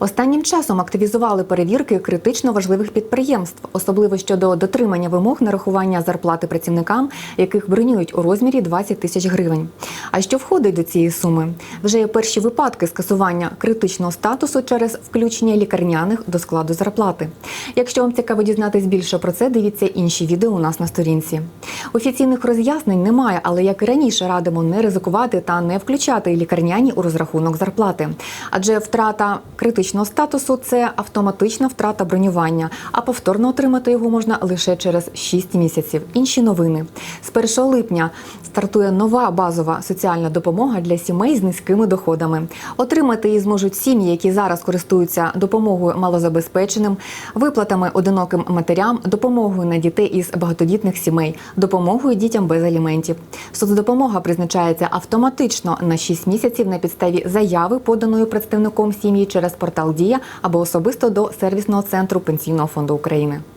Останнім часом активізували перевірки критично важливих підприємств, особливо щодо дотримання вимог нарахування зарплати працівникам, яких бронюють у розмірі 20 тисяч гривень. А що входить до цієї суми? Вже є перші випадки скасування критичного статусу через включення лікарняних до складу зарплати. Якщо вам цікаво дізнатись більше про це, дивіться інші відео у нас на сторінці. Офіційних роз'яснень немає, але як і раніше радимо не ризикувати та не включати лікарняні у розрахунок зарплати. Адже втрата критичного статусу це автоматична втрата бронювання, а повторно отримати його можна лише через 6 місяців. Інші новини з 1 липня стартує нова базова соціальна допомога для сімей з низькими доходами. Отримати її зможуть сім'ї, які зараз користуються допомогою малозабезпеченим, виплатами одиноким матерям, допомогою на дітей із багатодітних сімей, допомогою дітям без аліментів. Соцдопомога призначається автоматично на 6 місяців на підставі заяви, поданої представником сім'ї через портал Дія або особисто до сервісного центру Пенсійного фонду України.